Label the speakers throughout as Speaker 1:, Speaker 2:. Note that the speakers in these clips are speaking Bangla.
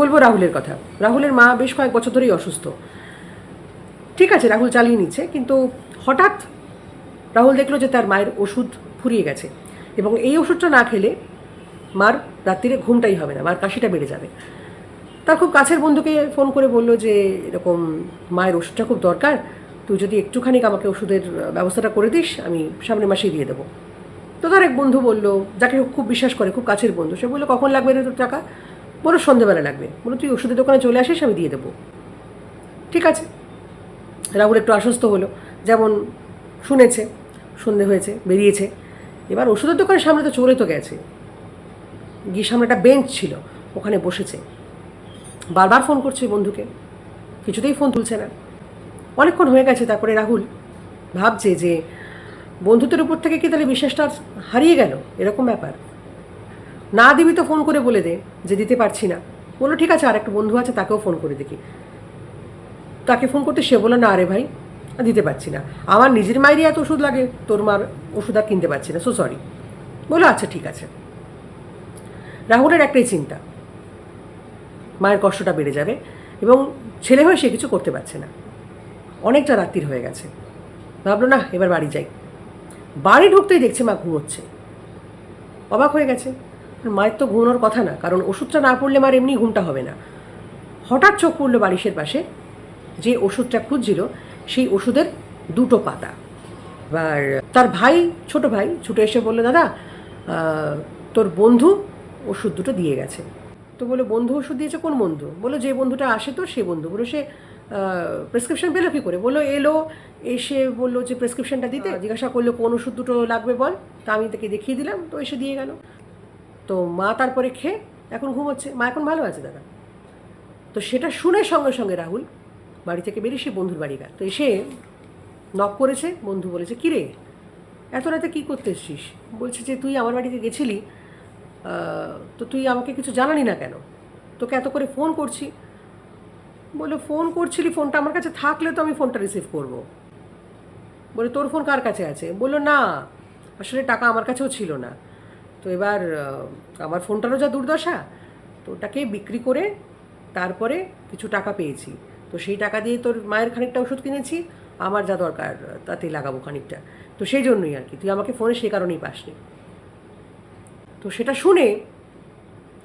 Speaker 1: বলব রাহুলের কথা। রাহুলের মা বেশ কয়েক বছর ধরেই অসুস্থ। ঠিক আছে, রাহুল চালিয়ে নিচ্ছে, কিন্তু হঠাৎ রাহুল দেখল যে তার মায়ের ওষুধ ফুরিয়ে গেছে এবং এই ওষুধটা না খেলে মার রাত্রিরে ঘুমটাই হবে না, মার কাশিটা বেড়ে যাবে। তার খুব কাছের বন্ধুকে ফোন করে বলল যে, এরকম মায়ের ওষুধটা খুব দরকার, তুই যদি একটুখানি আমাকে ওষুধের ব্যবস্থাটা করে দিস, আমি সামনের মাসেই দিয়ে দেবো। তো তার এক বন্ধু বলল, যাকে খুব বিশ্বাস করে, খুব কাছের বন্ধু, সে বলল, কখন লাগবে রে তোর টাকা? বলো সন্ধ্যেবেলা লাগবে। বলো, তুই ওষুধের দোকানে চলে আসিস, আমি দিয়ে দেবো। ঠিক আছে। রাহুল একটু আশ্বস্ত হলো। যেমন শুনেছে, সন্ধে হয়েছে, বেরিয়েছে। এবার ওষুধের দোকানের সামনে তো চলে তো গেছে। গিয়ে সামনে একটা বেঞ্চ ছিল, ওখানে বসেছে। বারবার ফোন করছে বন্ধুকে। কিছুতেই ফোন তুলছে না। অনেকক্ষণ হয়ে গেছে তারপরে রাহুল ভাবছে যে বন্ধুত্বের উপর থেকে কি তাহলে বিশ্বাসটা হারিয়ে গেল? এরকম ব্যাপার। না দিবি তো ফোন করে বলে দে, যে দিতে পারছি না। বলল, ঠিক আছে আর একটা বন্ধু আছে, তাকেও ফোন করে দেখি। তাকে ফোন করতে সে বলল, না আরে ভাই, দিতে পারছি না। আমার নিজের মায়েরই এত ওষুধ লাগে, তোর মার ওষুধ আর কিনতে পারছি না সো সরি বলল আচ্ছা ঠিক আছে। রাহুলের একটাই চিন্তা, মায়ের কষ্টটা বেড়ে যাবে এবং ছেলে হয়ে সে কিছু করতে পারছে না। অনেকটা রাত্রির হয়ে গেছে। ভাবলো, না, এবার বাড়ি যাই। বাড়ি ঢুকতেই দেখছে মা ঘুমোচ্ছে। অবাক হয়ে গেছে। মায়ের তো ঘুমানোর কথা না, কারণ ওষুধটা না পড়লে মার এমনি ঘুমটা হবে না। হঠাৎ চোখ পড়ল বালিশের পাশে, যে ওষুধটা খুঁজছিল, সেই ওষুধের দুটো পাতা। এবার তার ভাই, ছোট ভাই, ছুটে এসে বলল, দাদা তোর বন্ধু ওষুধ দুটো দিয়ে গেছে। তো বলে বন্ধু ওষুধ দিয়েছে কোন বন্ধু? বলো যে বন্ধুটা আসে তো, সে বন্ধু। বলো সে প্রেসক্রিপশন পেল কী করে? বলল, এলো, এসে বলল যে প্রেসক্রিপশনটা দিতে। জিজ্ঞাসা করল, কোন ওষুধ দুটো লাগবে বল? তা আমি তাকে দেখিয়ে দিলাম, তো এসে দিয়ে গেল। তো মা তারপরে খেয়ে এখন ঘুমোচ্ছে। মা এখন ভালো আছে দাদা। তো সেটা শুনে সঙ্গে সঙ্গে রাহুল বাড়ি থেকে বেরিয়ে সে বন্ধুর বাড়ি গেল। তো এসে নক করেছে, বন্ধু বলেছে কিরে এত রাতে কী করতে এসছিস? বলছে যে, তুই আমার বাড়িতে গেছিলি তো তুই আমাকে কিছু জানালি না কেন? তোকে এত করে ফোন করছি। বলে ফোন করছিলি? ফোনটা আমার কাছে থাকলে তো আমি ফোনটা রিসিভ করব। বলে, তোর ফোন কার কাছে আছে? বলল, না, আসলে টাকা আমার কাছেও ছিল না। তো এবার আমার ফোনটারও যা দুর্দশা, তো ওটাকে বিক্রি করে তারপরে কিছু টাকা পেয়েছি। তো সেই টাকা দিয়ে তোর মায়ের খানিকটা ওষুধ কিনেছি, আমার যা দরকার তাতে লাগাবো খানিকটা। তো সেই জন্যই আর কি, তুই আমাকে ফোনে সে কারণেই পাসনি। তো সেটা শুনে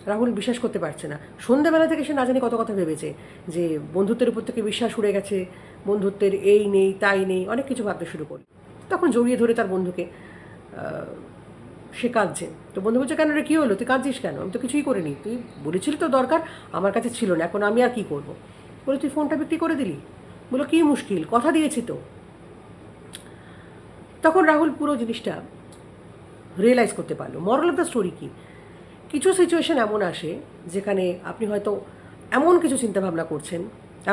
Speaker 1: রাহুল বিশ্বাস করতে পারছে না। সন্ধ্যাবেলা থেকে সে না জানি কত কথা ভেবেছে, যে বন্ধুত্বের উপর থেকে বিশ্বাস উড়ে গেছে, বন্ধুত্বের এই নেই, তাই নেই, অনেক কিছু ভাবতে শুরু করল। তখন জড়িয়ে ধরে তার বন্ধুকে সে কাঁদছে। তো বন্ধু বলছে, কেন রে, কী হলো? তুই কাঁদছিস কেন? আমি তো কিছুই করিনি। তুই বলেছিলি তো দরকার, আমার কাছে ছিল না, এখন আমি আর কী করব? বলে, তুই ফোনটা বিক্রি করে দিলি? বলো, কী মুশকিল, কথা দিয়েছি তো। তখন রাহুল পুরো জিনিসটা রিয়েলাইজ করতে পারল। মরাল অফ দ্য স্টোরি কী? কিছু সিচুয়েশন এমন আসে, যেখানে আপনি হয়তো এমন কিছু চিন্তাভাবনা করছেন,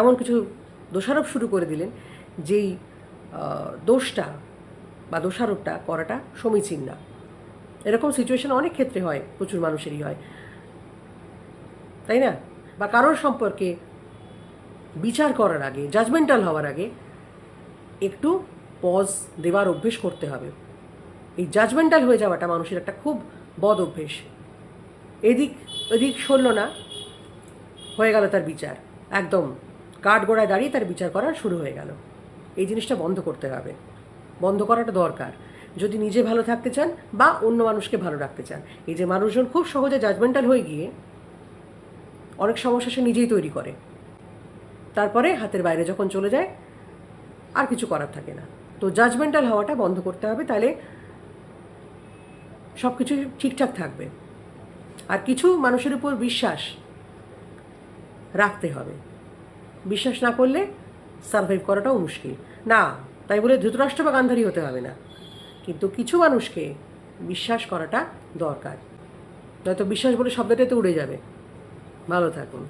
Speaker 1: এমন কিছু দোষারোপ শুরু করে দিলেন, যেই দোষটা বা দোষারোপটা করাটা সমীচীন না। এরকম সিচুয়েশন অনেক ক্ষেত্রে হয়, প্রচুর মানুষেরই হয়। তাই না? বা কারোর সম্পর্কে বিচার করার আগে জাজমেন্টাল হওয়ার আগে একটু পজ দেওয়ার অভ্যেস করতে হবে। এই জাজমেন্টাল হয়ে যাওয়াটা মানুষের একটা খুব বদ অভ্যেস। এদিক এদিক সরল না। হয়ে গেল তার বিচার। একদম কাঠ গোড়ায় দাঁড়িয়ে তার বিচার করা শুরু হয়ে গেল। এই জিনিসটা বন্ধ করতে হবে। বন্ধ করাটা দরকার। যদি নিজে ভালো থাকতে চান বা অন্য মানুষকে ভালো রাখতে চান। এই যে মানুষজন খুব সহজে জাজমেন্টাল হয়ে গিয়ে অনেক সমস্যা সে নিজেই তৈরি করে। তারপরে হাতের বাইরে যখন চলে যায়, আর কিছু করার থাকে না। তো জাজমেন্টাল হওয়াটা বন্ধ করতে হবে, তাহলে সব কিছু ঠিকঠাক থাকবে। আর কিছু মানুষের উপর বিশ্বাস রাখতে হবে। বিশ্বাস না করলে সার্ভাইভ করাটাও মুশকিল। না, তাই বলে ধৃতরাষ্ট্র বা গান্ধারী হতে হবে না। কিন্তু কিছু মানুষকে বিশ্বাস করাটা দরকার। নয়তো বিশ্বাস বলে শব্দটাতে উড়ে যাবে। ভালো থাকুন।